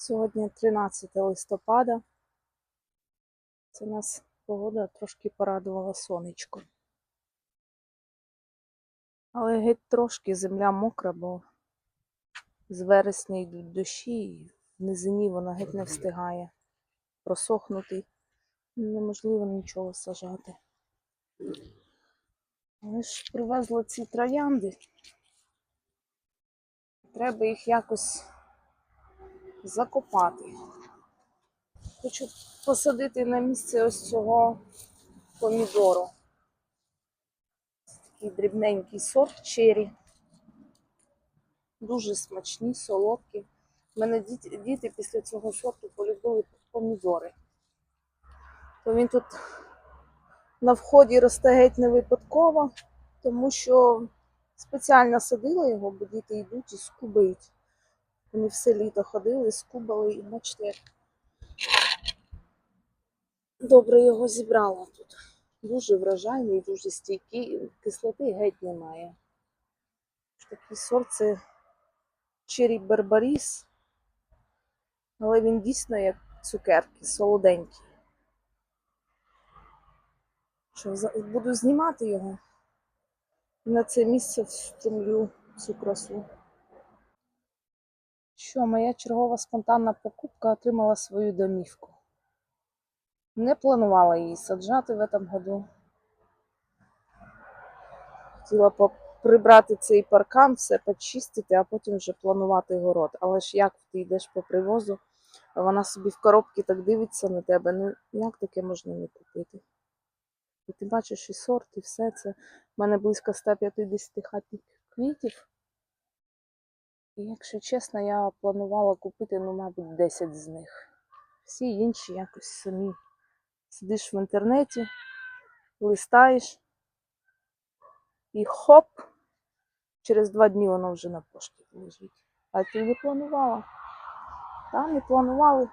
Сьогодні 13 листопада. Це нас погода трошки порадувала сонечко. Але геть трошки земля мокра, бо з вересня йдуть дощі, і в низині вона геть не встигає просохнути. Неможливо нічого сажати. Але ж привезли ці троянди. Треба їх якось закопати. Хочу посадити на місце ось цього помідору. Такий дрібненький сорт чері. Дуже смачні, солодкі. У мене діти, після цього сорту полюбили помідори. То він тут на вході росте геть не випадково, тому що спеціально садила його, бо діти йдуть і скубають. Вони все літо ходили, скубали, і бачите, як добре його зібрала тут. Дуже вражайний, дуже стійкий, кислоти геть немає. Такий сорт це Cherry Barbaris, але він дійсно як цукерки, солоденький. Що, буду знімати його. І на це місце встромлю цю красу. Що, моя чергова спонтанна покупка отримала свою домівку. Не планувала її саджати в этом году. Хотіла прибрати цей паркан, все почистити, а потім вже планувати город. Але ж як ти йдеш по привозу, а вона собі в коробці так дивиться на тебе. Ну як таке можна не купити? І ти бачиш і сорт, і все це. У мене близько 150 хатніх квітів. І якщо чесно, я планувала купити, ну, мабуть, 10 з них. Всі інші якось самі. Сидиш в інтернеті, листаєш, і хоп! Через два дні воно вже на пошті лежить. А ти не планувала? Та, не планували.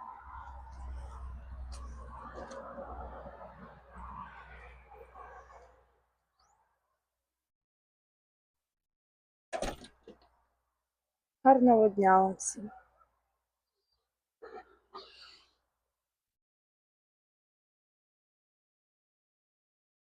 Гарного дня вам всім.